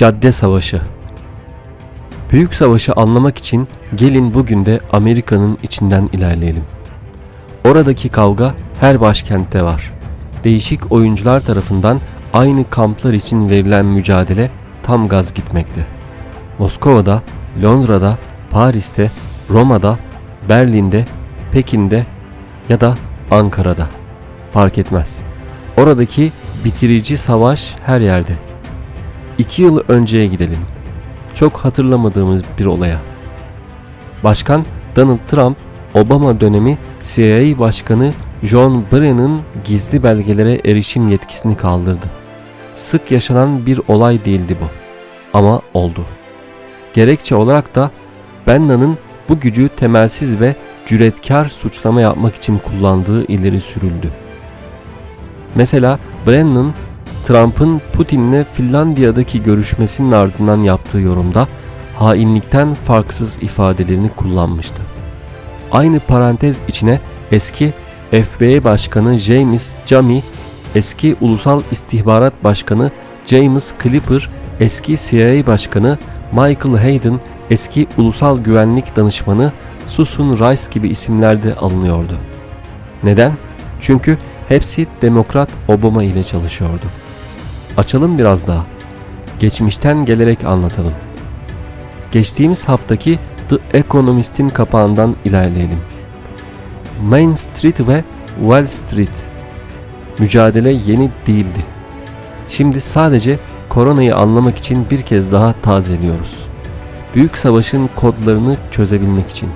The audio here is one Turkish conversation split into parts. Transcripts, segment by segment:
Cadde Savaşı Büyük Savaşı anlamak için gelin bugün de Amerika'nın içinden ilerleyelim. Oradaki kavga her başkentte var. Değişik oyuncular tarafından aynı kamplar için verilen mücadele tam gaz gitmekte. Moskova'da, Londra'da, Paris'te, Roma'da, Berlin'de, Pekin'de ya da Ankara'da. Fark etmez. Oradaki bitirici savaş her yerde. İki yıl önceye gidelim. Çok hatırlamadığımız bir olaya. Başkan Donald Trump, Obama dönemi CIA Başkanı John Brennan'ın gizli belgelere erişim yetkisini kaldırdı. Sık yaşanan bir olay değildi bu. Ama oldu. Gerekçe olarak da Brennan'ın bu gücü temelsiz ve cüretkar suçlama yapmak için kullandığı ileri sürüldü. Mesela Brennan, Trump'ın Putin'le Finlandiya'daki görüşmesinin ardından yaptığı yorumda hainlikten farksız ifadelerini kullanmıştı. Aynı parantez içine eski FBI Başkanı James Comey, eski Ulusal İstihbarat Başkanı James Clapper, eski CIA Başkanı Michael Hayden, eski Ulusal Güvenlik Danışmanı Susan Rice gibi isimler de alınıyordu. Neden? Çünkü hepsi Demokrat Obama ile çalışıyordu. Açalım biraz daha. Geçmişten gelerek anlatalım. Geçtiğimiz haftaki The Economist'in kapağından ilerleyelim. Main Street ve Wall Street. Mücadele yeni değildi. Şimdi sadece koronayı anlamak için bir kez daha tazeliyoruz. Büyük savaşın kodlarını çözebilmek için.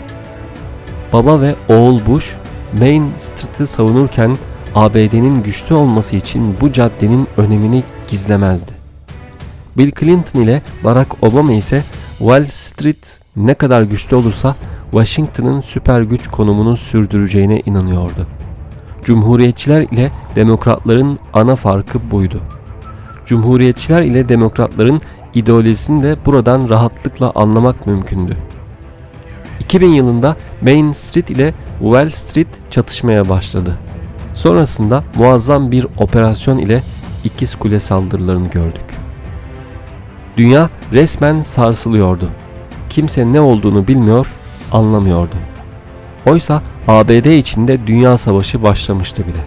Baba ve oğul Bush, Main Street'i savunurken ABD'nin güçlü olması için bu caddenin önemini gizlemezdi. Bill Clinton ile Barack Obama ise Wall Street ne kadar güçlü olursa Washington'ın süper güç konumunu sürdüreceğine inanıyordu. Cumhuriyetçiler ile demokratların ana farkı buydu. Cumhuriyetçiler ile demokratların ideolojisini de buradan rahatlıkla anlamak mümkündü. 2000 yılında Main Street ile Wall Street çatışmaya başladı. Sonrasında muazzam bir operasyon ile ikiz kule saldırılarını gördük. Dünya resmen sarsılıyordu. Kimse ne olduğunu bilmiyor, anlamıyordu. Oysa ABD içinde dünya savaşı başlamıştı bile.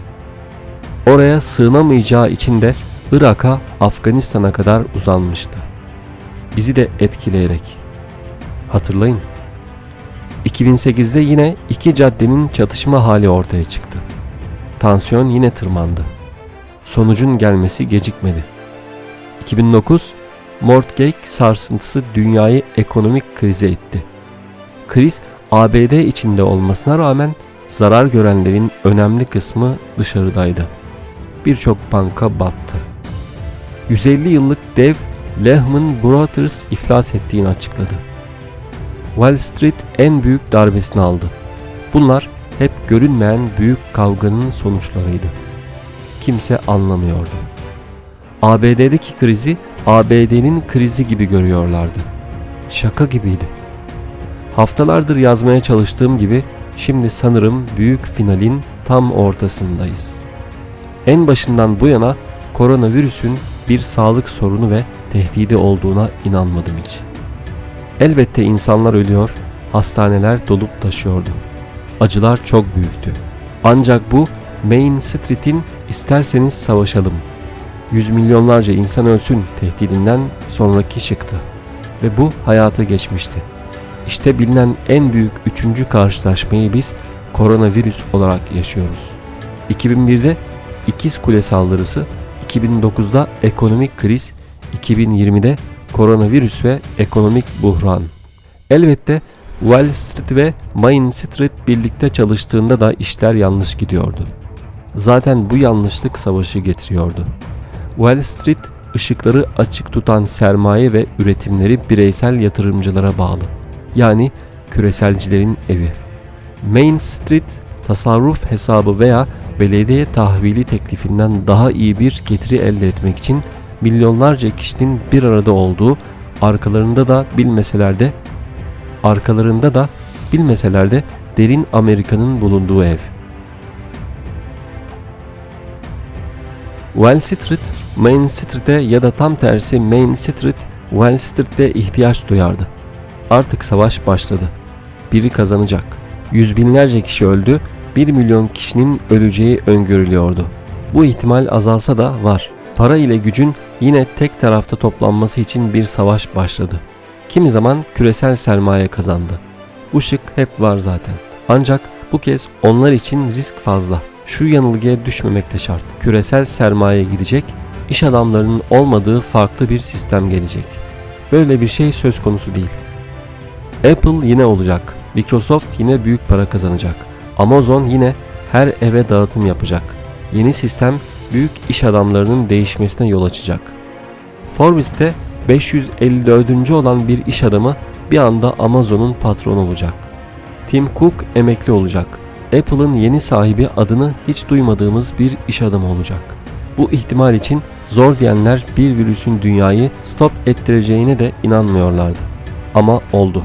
Oraya sığınamayacağı için de Irak'a, Afganistan'a kadar uzanmıştı. Bizi de etkileyerek. Hatırlayın. 2008'de yine iki caddenin çatışma hali ortaya çıktı. Tansiyon yine tırmandı. Sonucun gelmesi gecikmedi. 2009 Mortgage sarsıntısı dünyayı ekonomik krize itti. Kriz ABD içinde olmasına rağmen zarar görenlerin önemli kısmı dışarıdaydı. Birçok banka battı. 150 yıllık dev Lehman Brothers iflas ettiğini açıkladı. Wall Street en büyük darbesini aldı. Bunlar hep görünmeyen büyük kavganın sonuçlarıydı. Kimse anlamıyordu. ABD'deki krizi ABD'nin krizi gibi görüyorlardı. Şaka gibiydi. Haftalardır yazmaya çalıştığım gibi şimdi sanırım büyük finalin tam ortasındayız. En başından bu yana koronavirüsün bir sağlık sorunu ve tehdidi olduğuna inanmadım hiç. Elbette insanlar ölüyor, hastaneler dolup taşıyordu. Acılar çok büyüktü. Ancak bu Main Street'in isterseniz savaşalım, yüz milyonlarca insan ölsün tehdidinden sonraki şıktı. Ve bu hayata geçmişti. İşte bilinen en büyük üçüncü karşılaşmayı biz koronavirüs olarak yaşıyoruz. 2001'de ikiz kule saldırısı, 2009'da ekonomik kriz, 2020'de koronavirüs ve ekonomik buhran. Elbette Wall Street ve Main Street birlikte çalıştığında da işler yanlış gidiyordu. Zaten bu yanlışlık savaşı getiriyordu. Wall Street ışıkları açık tutan sermaye ve üretimleri bireysel yatırımcılara bağlı. Yani küreselcilerin evi. Main Street tasarruf hesabı veya belediye tahvili teklifinden daha iyi bir getiri elde etmek için milyonlarca kişinin bir arada olduğu arkalarında da bilmeseler de arkalarında da bilmeseler de derin Amerika'nın bulunduğu ev. Wall Street, Main Street'e ya da tam tersi Main Street, Wall Street'te ihtiyaç duyardı. Artık savaş başladı. Biri kazanacak. Yüz binlerce kişi öldü, 1 milyon kişinin öleceği öngörülüyordu. Bu ihtimal azalsa da var. Para ile gücün yine tek tarafta toplanması için bir savaş başladı. Kimi zaman küresel sermaye kazandı. Bu şık hep var zaten. Ancak bu kez onlar için risk fazla. Şu yanılgıya düşmemek de şart. Küresel sermaye gidecek, iş adamlarının olmadığı farklı bir sistem gelecek. Böyle bir şey söz konusu değil. Apple yine olacak. Microsoft yine büyük para kazanacak. Amazon yine her eve dağıtım yapacak. Yeni sistem büyük iş adamlarının değişmesine yol açacak. Forbes'te 554. olan bir iş adamı bir anda Amazon'un patronu olacak. Tim Cook emekli olacak. Apple'ın yeni sahibi adını hiç duymadığımız bir iş adamı olacak. Bu ihtimal için zor diyenler bir virüsün dünyayı stop ettireceğine de inanmıyorlardı. Ama oldu.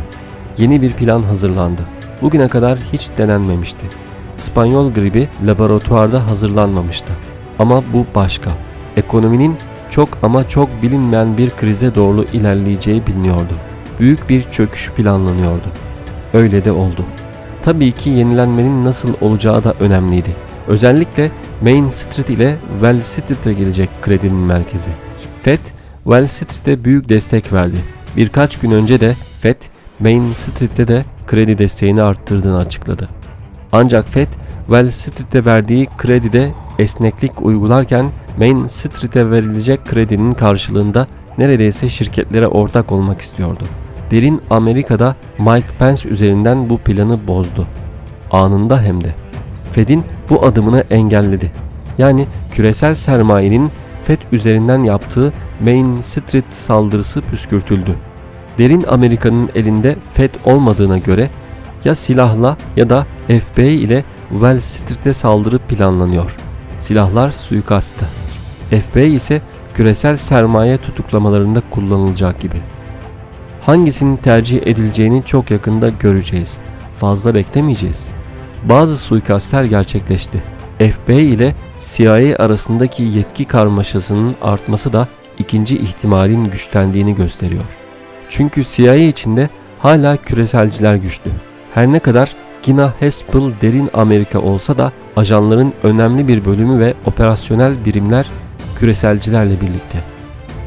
Yeni bir plan hazırlandı. Bugüne kadar hiç denenmemişti. İspanyol gribi laboratuvarda hazırlanmamıştı. Ama bu başka. Ekonominin çok ama çok bilinmeyen bir krize doğru ilerleyeceği biliniyordu. Büyük bir çöküş planlanıyordu. Öyle de oldu. Tabii ki yenilenmenin nasıl olacağı da önemliydi. Özellikle Main Street ile Wall Street'e gelecek kredinin merkezi. FED, Wall Street'e büyük destek verdi. Birkaç gün önce de FED, Main Street'te de kredi desteğini arttırdığını açıkladı. Ancak FED, Wall Street'te verdiği kredide esneklik uygularken Main Street'e verilecek kredinin karşılığında neredeyse şirketlere ortak olmak istiyordu. Derin Amerika'da Mike Pence üzerinden bu planı bozdu. Anında hem de. Fed'in bu adımını engelledi. Yani küresel sermayenin Fed üzerinden yaptığı Main Street saldırısı püskürtüldü. Derin Amerika'nın elinde Fed olmadığına göre ya silahla ya da FBI ile Wall Street'e saldırı planlanıyor. Silahlar suikastta. FBI ise küresel sermaye tutuklamalarında kullanılacak gibi. Hangisinin tercih edileceğini çok yakında göreceğiz. Fazla beklemeyeceğiz. Bazı suikastler gerçekleşti. FBI ile CIA arasındaki yetki karmaşasının artması da ikinci ihtimalin güçlendiğini gösteriyor. Çünkü CIA içinde hala küreselciler güçlü. Her ne kadar Gina Haspel derin Amerika olsa da ajanların önemli bir bölümü ve operasyonel birimler küreselcilerle birlikte.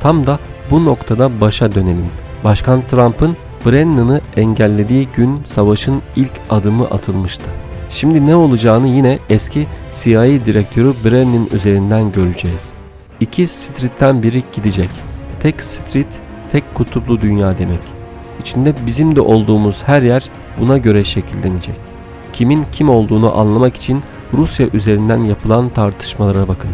Tam da bu noktada başa dönelim. Başkan Trump'ın Brennan'ı engellediği gün savaşın ilk adımı atılmıştı. Şimdi ne olacağını yine eski CIA direktörü Brennan üzerinden göreceğiz. İki streetten biri gidecek. Tek street, tek kutuplu dünya demek. İçinde bizim de olduğumuz her yer buna göre şekillenecek. Kimin kim olduğunu anlamak için Rusya üzerinden yapılan tartışmalara bakın.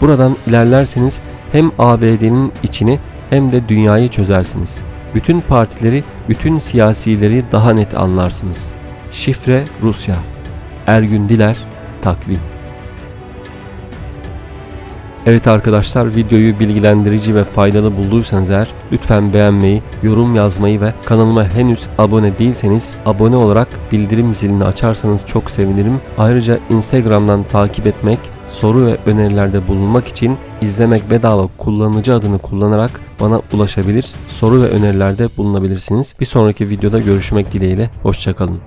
Buradan ilerlerseniz hem ABD'nin içini hem de dünyayı çözersiniz. Bütün partileri, bütün siyasileri daha net anlarsınız. Şifre Rusya. Ergün Diler Takvim Evet arkadaşlar videoyu bilgilendirici ve faydalı bulduysanız eğer lütfen beğenmeyi, yorum yazmayı ve kanalıma henüz abone değilseniz abone olarak bildirim zilini açarsanız çok sevinirim. Ayrıca Instagram'dan takip etmek, soru ve önerilerde bulunmak için izlemek bedava kullanıcı adını kullanarak bana ulaşabilir, soru ve önerilerde bulunabilirsiniz. Bir sonraki videoda görüşmek dileğiyle, hoşçakalın.